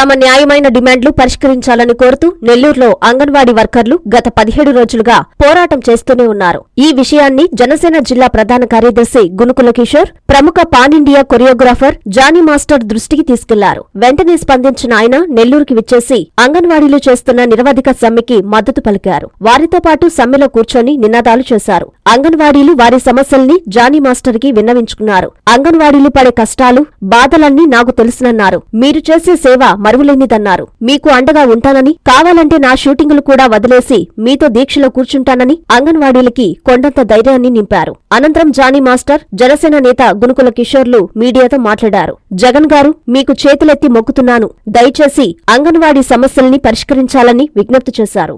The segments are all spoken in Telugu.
తమ న్యాయమైన డిమాండ్లు పరిష్కరించాలని కోరుతూ నెల్లూరులో అంగన్వాడీ వర్కర్లు గత పదిహేడు రోజులుగా పోరాటం చేస్తూనే ఉన్నారు. ఈ విషయాన్ని జనసేన జిల్లా ప్రధాన కార్యదర్శి గునుకుల కిషోర్ ప్రముఖ pan India choreographer Jani master దృష్టికి తీసుకెళ్ళారు. వెంటనే స్పందించిన ఆయన నెల్లూరుకి విచ్చేసి అంగన్వాడీలు చేస్తున్న నిరవధిక సమ్మెకి మద్దతు పలికారు. వారితో పాటు సమ్మెలో కూర్చొని నినాదాలు చేశారు. అంగన్వాడీలు వారి సమస్యల్ని జానీ మాస్టర్కి విన్నవించుకున్నారు. అంగన్వాడీలు పడే కష్టాలు బాధలన్నీ నాకు తెలుసునన్నారు. మీరు చేసే సేవ మరువులేనిదన్నారు. మీకు అండగా ఉంటానని కావాలంటే నా షూటింగులు కూడా వదిలేసి మీతో దీక్షలో కూర్చుంటానని అంగన్వాడీలకి కొండంత ధైర్యాన్ని నింపారు. అనంతరం జానీ మాస్టర్ జనసేన నేత గునుకుల కిషోర్లు మీడియాతో మాట్లాడారు. జగన్ గారు మీకు చేతులెత్తి మొక్కుతున్నాను. దయచేసి అంగన్వాడీ సమస్యల్ని పరిష్కరించాలని విజ్ఞప్తి చేశారు.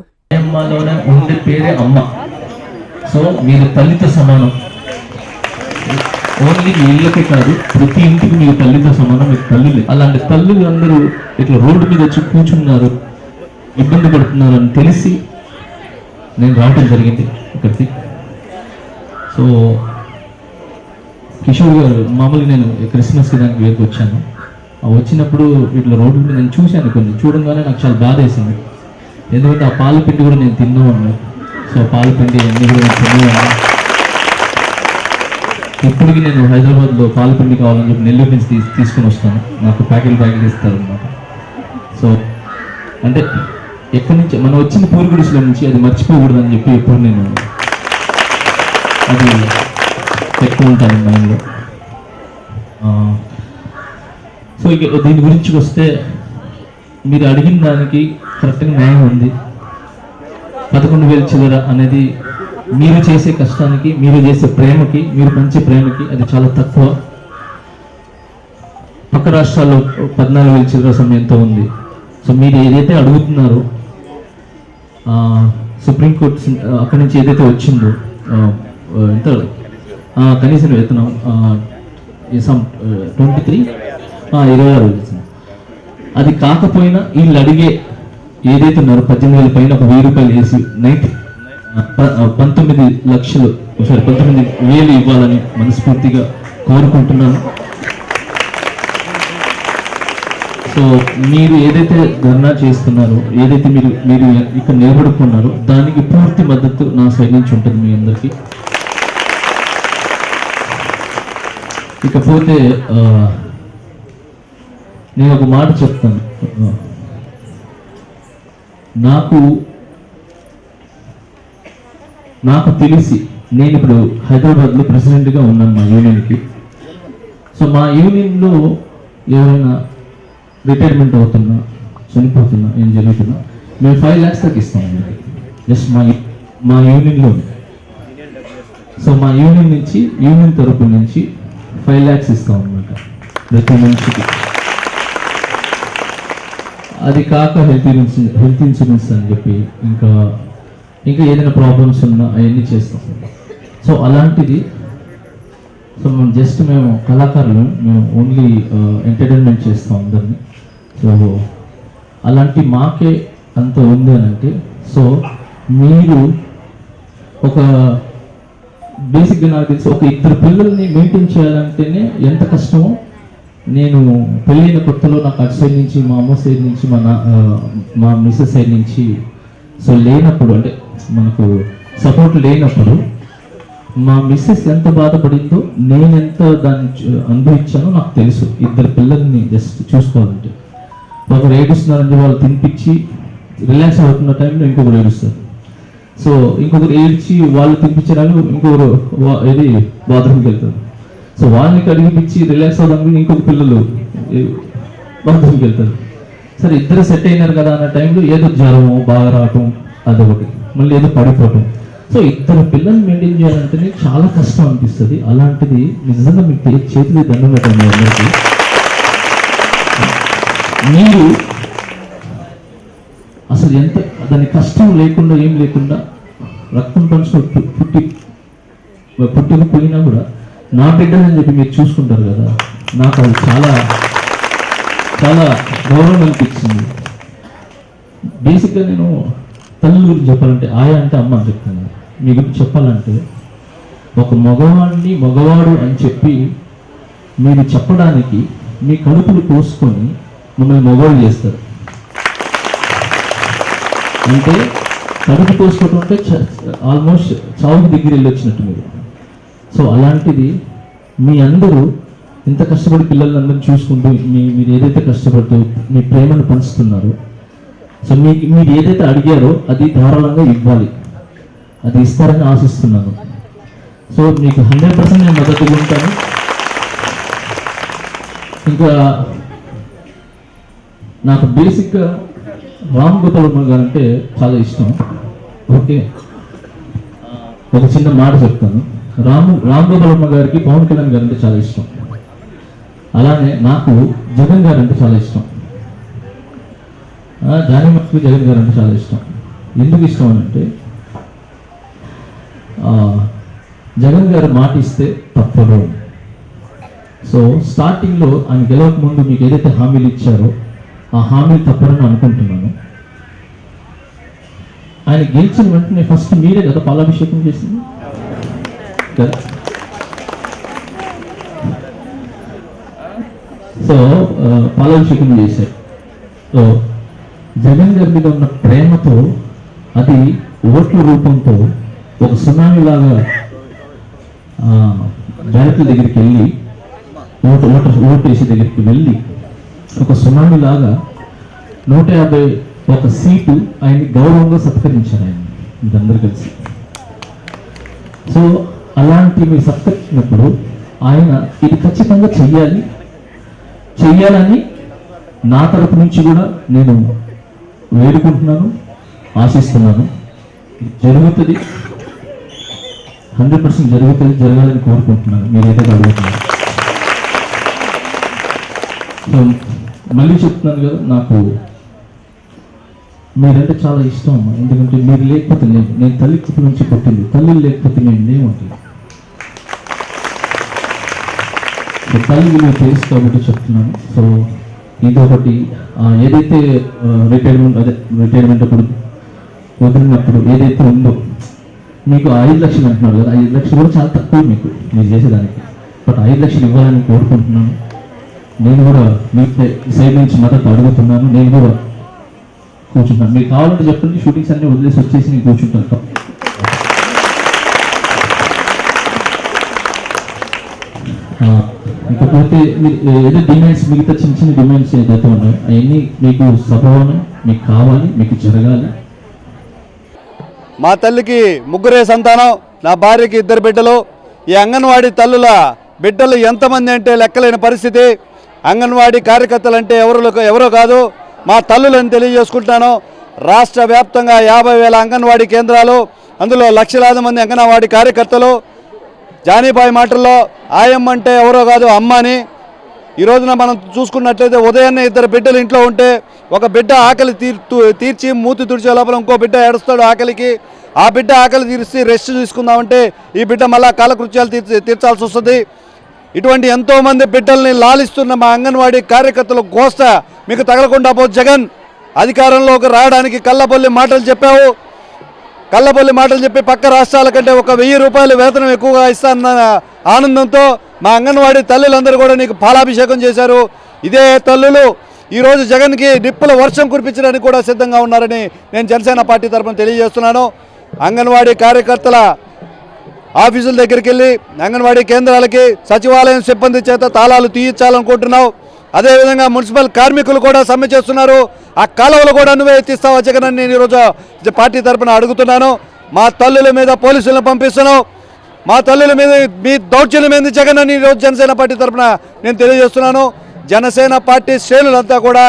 సో మీరు తల్లితో సమానం. ఓన్లీ మీ ఇళ్ళకే కాదు ప్రతి ఇంటికి మీరు తల్లితో సమానం మీకు తల్లులే. అలాంటి తల్లులు అందరూ ఇట్లా రోడ్డు మీద వచ్చి కూర్చున్నారు ఇబ్బంది పడుతున్నారు అని తెలిసి నేను రావటం జరిగింది ఇక్కడికి. సో కిషోర్ గారు మామూలుగా నేను క్రిస్మస్కి దానికి వేరుకు వచ్చాను. వచ్చినప్పుడు ఇట్లా రోడ్డు మీద నేను చూశాను కొన్ని చూడంగానే నాకు చాలా బాధ వేసింది. ఎందుకంటే ఆ పాల పిండి కూడా నేను తిన్నా ఉన్నాను సో ఆ పాల పిండి అన్నీ కూడా నేను తిన్నా ఇప్పటికి నేను హైదరాబాద్లో పాల కావాలని చెప్పి నెల్లూరు నుంచి తీసి తీసుకొని వస్తాను. నాకు ప్యాకెట్ ప్యాకెట్ ఇస్తారు అనమాట సో అంటే ఎక్కడి నుంచి మనం వచ్చిన పూర్గుడిస్లో నుంచి అది మర్చిపోకూడదని చెప్పి ఎప్పుడు నేను అది ఎక్కువ ఉంటాను మైండ్లో. సో ఇక దీని గురించి వస్తే మీరు అడిగిన దానికి కరెక్ట్గా న్యాయం ఉంది. పదకొండు వేలు చిల్లర అనేది మీరు చేసే కష్టానికి మీరు చేసే ప్రేమకి మీరు పంచే ప్రేమకి అది చాలా తక్కువ. పక్క రాష్ట్రాల్లో పద్నాలుగు వేల చిల్లర సమయంతో ఉంది. సో మీరు ఏదైతే అడుగుతున్నారో సుప్రీంకోర్టు అక్కడి నుంచి ఏదైతే వచ్చిందో ఎంత? కనీసం వేతనం ట్వంటీ త్రీ? ఇరవై ఆరు అది కాకపోయినా వీళ్ళు అడిగే ఏదైతే ఉన్నారో పద్దెనిమిది వేల పైన ఒక వెయ్యి రూపాయలు వేసి నైట్ పంతొమ్మిది లక్షలు సారీ పంతొమ్మిది వేలు ఇవ్వాలని మనస్ఫూర్తిగా కోరుకుంటున్నాను. సో మీరు ఏదైతే ధర్నా చేస్తున్నారో ఏదైతే మీరు మీరు ఇక్కడ నిలబడుకున్నారో దానికి పూర్తి మద్దతు నా సైడ్ నుంచి ఉంటుంది మీ అందరికీ. ఇకపోతే నేను ఒక మాట చెప్తాను. నాకు నాకు తెలిసి నేను ఇప్పుడు హైదరాబాద్లో ప్రెసిడెంట్గా ఉన్నాను మా యూనియన్కి. సో మా యూనియన్లో ఎవరైనా రిటైర్మెంట్ అవుతున్నా చనిపోతున్నా ఏం జరుగుతున్నా మేము ఫైవ్ ల్యాక్స్ దాకా ఇస్తాం జస్ట్ మా మా యూనియన్లో సో మా యూనియన్ నుంచి యూనియన్ తరపు నుంచి ఫైవ్ ల్యాక్స్ ఇస్తాం అనమాట ప్రతి మనిషికి. అది కాక హెల్త్ ఇన్సూరెన్స్ హెల్త్ ఇన్సూరెన్స్ అని చెప్పి ఇంకా ఇంకా ఏదైనా ప్రాబ్లమ్స్ ఉన్నా అవన్నీ చేస్తాం. సో అలాంటిది సో మేము జస్ట్ మేము కళాకారులు మేము ఓన్లీ ఎంటర్టైన్మెంట్ uh, చేస్తాం అందరినీ. సో అలాంటి మాకే అంత ఉంది అని అంటే సో మీరు ఒక బేసిక్గా నాకు తెలిసి ఒక ఇద్దరు పిల్లల్ని మెయింటైన్ చేయాలంటేనే ఎంత కష్టమో నేను పెళ్ళైన కొత్తలో నాకు అటు సైడ్ నుంచి మా అమ్మ సైడ్ నుంచి మా నా uh, మా మిస్సెస్ సైడ్ నుంచి సో లేనప్పుడు అంటే మనకు సపోర్ట్ లేనప్పుడు మా మిస్సెస్ ఎంత బాధపడిందో నేను ఎంత దాన్ని అనుభవించానో నాకు తెలుసు. ఇద్దరు పిల్లల్ని జస్ట్ చూసుకోవాలంటే. ఒకరు ఏడుస్తున్నారంటే వాళ్ళు తినిపించి రిలాక్స్ అవుతున్న టైంలో ఇంకొకరు ఏడుస్తారు. సో ఇంకొకరు ఏడ్చి వాళ్ళు తినిపించడానికి ఇంకొకరు ఇది బాత్రూమ్కి వెళ్తారు. సో వాళ్ళని కడిగిపించి రిలాక్స్ అవ్వడానికి ఇంకొక పిల్లలు బాత్రూమ్కి వెళ్తారు. సరే ఇద్దరు సెట్ అయినారు కదా అన్న టైంలో ఏదో జ్వరము బాగా రావటం అదొకటి. మళ్ళీ ఏదో పడిపోవటం. సో ఇద్దరు పిల్లల్ని మెయింటైన్ చేయాలంటేనే చాలా కష్టం అనిపిస్తుంది. అలాంటిది నిజంగా మీకు చేతులు దండం పెట్టండి అందరికీ. మీరు అసలు ఎంత దాని కష్టం లేకుండా ఏం లేకుండా రక్తం పంచుకొని పుట్టి పుట్టిన పోయినా కూడా నా బిడ్డలని చెప్పి మీరు చూసుకుంటారు కదా. నాకు అది చాలా చాలా గౌరవం అనిపించింది. బేసిక్గా నేను తల్లి గురించి చెప్పాలంటే ఆయా అంటే అమ్మ అని చెప్తాను మీ గురించి చెప్పాలంటే ఒక మగవాడిని మగవాడు అని చెప్పి మీరు చెప్పడానికి మీ కడుపులు కోసుకొని మిమ్మల్ని మగవాడు చేస్తారు. అంటే కడుపు కోసుకోవటం అంటే ఆల్మోస్ట్ చావుకి దగ్గర వెళ్ళి వచ్చినట్టు మీరు. సో అలాంటిది మీ అందరూ ఇంత కష్టపడి పిల్లలందరినీ చూసుకుంటూ మీ మీరు ఏదైతే కష్టపడుతూ మీ ప్రేమను పంచుతున్నారో సో మీకు మీరు ఏదైతే అడిగారో అది ధారాళంగా ఇవ్వాలి. అది ఇస్తారని ఆశిస్తున్నాను. సో మీకు హండ్రెడ్ పర్సెంట్ నేను మద్దతుగా ఉంటాను ఇంకా నాకు బేసిక్గా రామ్ గోపాల్ వర్మ గారు అంటే చాలా ఇష్టం. ఓకే. ఒక చిన్న మాట చెప్తాను. రాము రామ్ గోపాల్ వర్మ గారికి పవన్ కళ్యాణ్ గారు అంటే చాలా ఇష్టం. అలానే నాకు జగన్ గారు అంటే చాలా ఇష్టం. ఆ, జానీ జగన్ గారు అంటే చాలా ఇష్టం. ఎందుకు ఇష్టం అంటే జగన్ గారు మాట ఇస్తే తప్పదు. సో స్టార్టింగ్లో ఆయన గెలవక ముందు మీకు ఏదైతే హామీలు ఇచ్చారో ఆ హామీలు తప్పరని అనుకుంటున్నాను. ఆయన గెలిచిన వెంటనే ఫస్ట్ మీరే కదా పాలాభిషేకం చేసింది? కదా? సో పాలాభిషేకం చేశారు. సో జగన్ గారి మీద ఉన్న ప్రేమతో అది ఓట్ల రూపంతో ఒక సునామీలాగా లాగా దగ్గరికి వెళ్ళి ఓటు ఓటు ఓటు వేసే దగ్గరికి వెళ్ళి ఒక సునామీలాగా నూట యాభై ఒక సీటు ఆయన్ని గౌరవంగా సత్కరించారు ఆయన. మీరందరూ కలిసి. సో అలాంటి మీరు సత్కరించినప్పుడు ఆయన ఇది ఖచ్చితంగా చెయ్యాలి. చెయ్యాలని నా తరపు నుంచి కూడా నేను వేడుకుంటున్నాను ఆశిస్తున్నాను. జరుగుతుంది. హండ్రెడ్ పర్సెంట్ జరుగుతుంది జరగాలని కోరుకుంటున్నాను. మీరు ఏదైతే అడుగుతున్నారు సో మళ్ళీ చెప్తున్నాను కదా నాకు మీరంటే చాలా ఇష్టం అమ్మా. ఎందుకంటే మీరు లేకపోతే నేను నేను తల్లి కుటుంబం నుంచి పుట్టింది. తల్లి లేకపోతే నేను లేమంటుంది తల్లి విలువ తెలుసు కాబట్టి చెప్తున్నాను. సో ఇంకొకటి ఏదైతే రిటైర్మెంట్ అదే రిటైర్మెంట్ అప్పుడు వదిలినప్పుడు ఏదైతే ఉందో మీకు ఐదు లక్షలు అంటున్నారు కదా ఐదు లక్షలు కూడా చాలా తక్కువ మీకు మీరు చేసేదానికి. బట్ ఐదు లక్షలు ఇవ్వాలని కోరుకుంటున్నాను. నేను కూడా మీ సైడ్ నుంచి మద్దతు అడుగుతున్నాను. నేను కూడా కూర్చుంటాను. మీకు కావాలంటే చెప్పండి షూటింగ్స్ అన్ని వదిలేసి వచ్చేసి నేను కూర్చుంటాను. ఆ, ఇంకపోతే ఏదో డిమాండ్స్ మిగతా చిన్న చిన్న డిమాండ్స్ ఏదైతే ఉన్నాయో అవన్నీ మీకు స్వభావమే మీకు కావాలి మీకు జరగాలి. మా తల్లికి ముగ్గురే సంతానం నా భార్యకి ఇద్దరు బిడ్డలు. ఈ అంగన్వాడీ తల్లుల బిడ్డలు ఎంతమంది అంటే లెక్కలేని పరిస్థితి. అంగన్వాడీ కార్యకర్తలు అంటే ఎవరు ఎవరో కాదు మా తల్లులని తెలియజేసుకుంటున్నాను. రాష్ట్ర వ్యాప్తంగా యాభై వేల అంగన్వాడీ కేంద్రాలు అందులో లక్షలాది మంది అంగన్వాడీ కార్యకర్తలు. జానీబాయి మాటల్లో ఆయమ్మ అంటే ఎవరో కాదు అమ్మ అని. ఈ రోజున మనం చూసుకున్నట్లయితే ఉదయాన్నే ఇద్దరు బిడ్డలు ఇంట్లో ఉంటే ఒక బిడ్డ ఆకలి తీర్చు తీర్చి మూతి తుడిచే లోపల ఇంకో బిడ్డ ఏడుస్తాడు ఆకలికి. ఆ బిడ్డ ఆకలి తీర్చి రెస్ట్ తీసుకుందామంటే ఈ బిడ్డ మళ్ళా కాలకృత్యాలు తీర్చి తీర్చాల్సి వస్తుంది. ఇటువంటి ఎంతోమంది బిడ్డల్ని లాలిస్తున్న మా అంగన్వాడీ కార్యకర్తల గోస్త మీకు తగలకుండా పో జగన్. అధికారంలోకి రావడానికి కళ్ళబొల్లి మాటలు చెప్పావు. కళ్ళబొల్లి మాటలు చెప్పి పక్క రాష్ట్రాల కంటే ఒక వెయ్యి రూపాయలు వేతనం ఎక్కువగా ఇస్తానన్న ఆనందంతో మా అంగన్వాడీ తల్లులందరూ కూడా నీకు పాలాభిషేకం చేశారు. ఇదే తల్లులు ఈరోజు జగన్కి నిప్పుల వర్షం కురిపించడానికి కూడా సిద్ధంగా ఉన్నారని నేను జనసేన పార్టీ తరఫున తెలియజేస్తున్నాను. అంగన్వాడీ కార్యకర్తల ఆఫీసుల దగ్గరికి వెళ్ళి అంగన్వాడీ కేంద్రాలకి సచివాలయం సిబ్బంది చేత తాళాలు తీయించాలనుకుంటున్నావు. అదేవిధంగా మున్సిపల్ కార్మికులు కూడా సమ్మె చేస్తున్నారు. ఆ కాలువలు కూడా నువ్వే ఎత్తిస్తావా జగన్ అని నేను ఈరోజు పార్టీ తరఫున అడుగుతున్నాను. మా తల్లుల మీద పోలీసులను పంపిస్తున్నావు. మా తల్లుల మీద మీ దౌర్జన్యం ఏంది జగన్ అని ఈరోజు జనసేన పార్టీ తరఫున నేను తెలియజేస్తున్నాను. జనసేన పార్టీ శ్రేణులంతా కూడా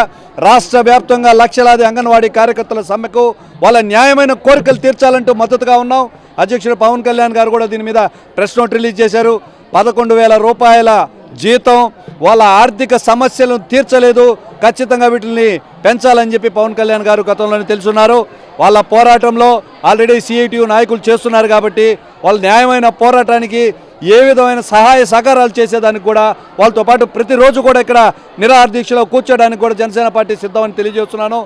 రాష్ట్ర వ్యాప్తంగా లక్షలాది అంగన్వాడీ కార్యకర్తల సమ్మెకు వాళ్ళ న్యాయమైన కోరికలు తీర్చాలంటూ మద్దతుగా ఉన్నాం. అధ్యక్షుడు పవన్ కళ్యాణ్ గారు కూడా దీని మీద ప్రెస్ నోట్ రిలీజ్ చేశారు. పదకొండు వేల రూపాయల జీతం వాళ్ళ ఆర్థిక సమస్యలను తీర్చలేదు. ఖచ్చితంగా వీటిని పెంచాలని చెప్పి పవన్ కళ్యాణ్ గారు గతంలోనే తెలుసున్నారు. వాళ్ళ పోరాటంలో ఆల్రెడీ సిఐటియు నాయకులు చేస్తున్నారు కాబట్టి వాళ్ళ న్యాయమైన పోరాటానికి ఏ విధమైన సహాయ సహకారాలు చేసేదానికి కూడా వాళ్ళతో పాటు ప్రతిరోజు కూడా ఇక్కడ నిరాహార దీక్షలో కూర్చోడానికి కూడా జనసేన పార్టీ సిద్ధమని తెలియజేస్తున్నాను.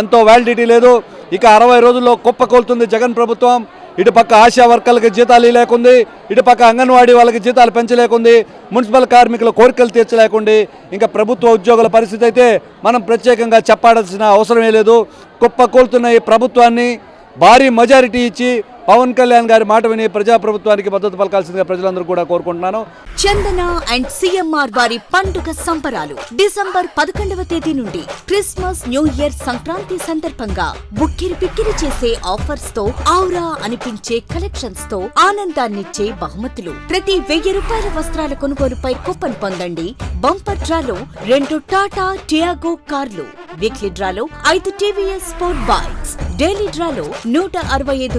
ఎంతో వ్యాలిడిటీ లేదు. ఇక అరవై రోజుల్లో కుప్పకొలుతుంది జగన్ ప్రభుత్వం. ఇటుపక్క ఆశా వర్కర్లకు జీతాలు లేకుంది ఇటుపక్క అంగన్వాడీ వాళ్ళకి జీతాలు పెంచలేకుంది మున్సిపల్ కార్మికుల కోరికలు తీర్చలేకుండి ఇంకా ప్రభుత్వ ఉద్యోగుల పరిస్థితి అయితే మనం ప్రత్యేకంగా చెప్పాల్సిన అవసరమే లేదు. కుప్పకూలుతున్న ఈ ప్రభుత్వాన్ని భారీ మెజారిటీ ఇచ్చి పవన్ కళ్యాణ్ గారి మాట విని ప్రజాప్రభుత్వానికి మద్దతు పలకాల్సిందిగా ప్రజలందరూ కూడా కోరుకుంటున్నాను. చందన అండ్ సిఎంఆర్ వారి పండుగ సంబరాలు డిసెంబర్ పదకొండవ తేదీ నుండి క్రిస్మస్ న్యూ ఇయర్ సంక్రాంతి సందర్భంగా బుక్కిరి పిక్కిరి చేసే ఆఫర్స్తో ఆవురా అనిపించే కలెక్షన్స్తో ఆనందాన్నిచ్చే బహుమతులు. ప్రతి వెయ్యి రూపాయల వస్త్రాల కొనుగోలుపై కూపన్ పొందండి బంపర్ డ్రాలో రెండు టాటా టియాగో కార్లు. వీక్లీ డ్రాలో ఐదు టీవీఎస్ స్పోర్ట్ బైక్స్. డైలీ డ్రాలో నూట అరవై ఐదు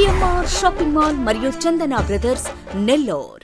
CMR shopping mall మరియు చందన బ్రదర్స్ నెల్లూరు